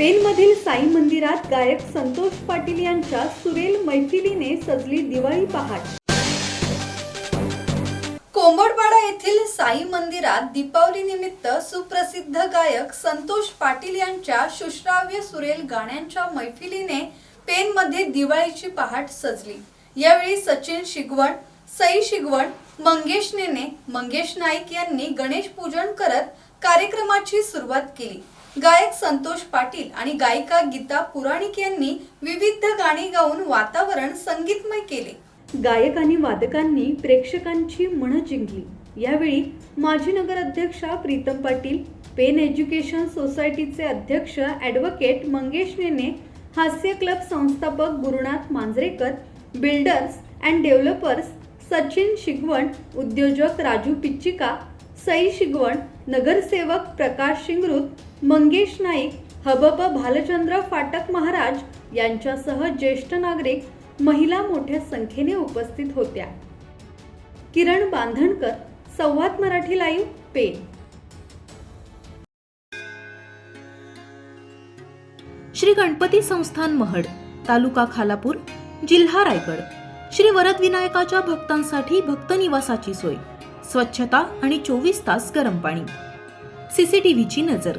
पेनमधील साई मंदिरात गायक संतोष पाटील यांच्या सुरेल मैफिलीने सजली दिवाळी पहाट. कोंबडपाडा येथील साई मंदिरात दीपावली निमित्त सुप्रसिद्ध गायक संतोष पाटील यांच्या सुश्राव्य सुरेल गाण्यांच्या मैफिलीने पेनमध्ये दिवाळीची पहाट सजली. यावेळी सचिन शिगवण सई शिगवण मंगेश नेने मंगेश नाईक यांनी गणेश पूजन करत कार्यक्रमाची सुरुवात केली. गायक संतोष पाटील आणि गायिका गीता पुराणिक यांनी विविध गाणी गाऊन वातावरण संगीतमय केले. गायक आणि वादकांनी प्रेक्षकांची मन जिंकली. यावेळी माजी नगराध्यक्षा प्रीतम पाटील पेन एज्युकेशन सोसायटीचे अध्यक्ष ॲडव्होकेट मंगेश नेने हास्य क्लब संस्थापक Gurunath Manjrekar builders and developers Sachin Shigwan उद्योजक राजू पिच्चिका सई शिगवण नगरसेवक प्रकाश शिंगरूत मंगेश नाईक हबप भालचंद्र फाटक महाराज यांच्यासह ज्येष्ठ नागरिक महिला मोठ्या संख्येने उपस्थित होत्या. किरण बांधणकर संवाद मराठी लाईव्ह पेन श्री गणपती संस्थान महड तालुका खालापूर जिल्हा रायगड. श्री वरद विनायकाच्या भक्तांसाठी भक्त निवासाची सोय स्वच्छता आणि चोवीस तास गरम पाणी. सीसीटीव्हीची नजर.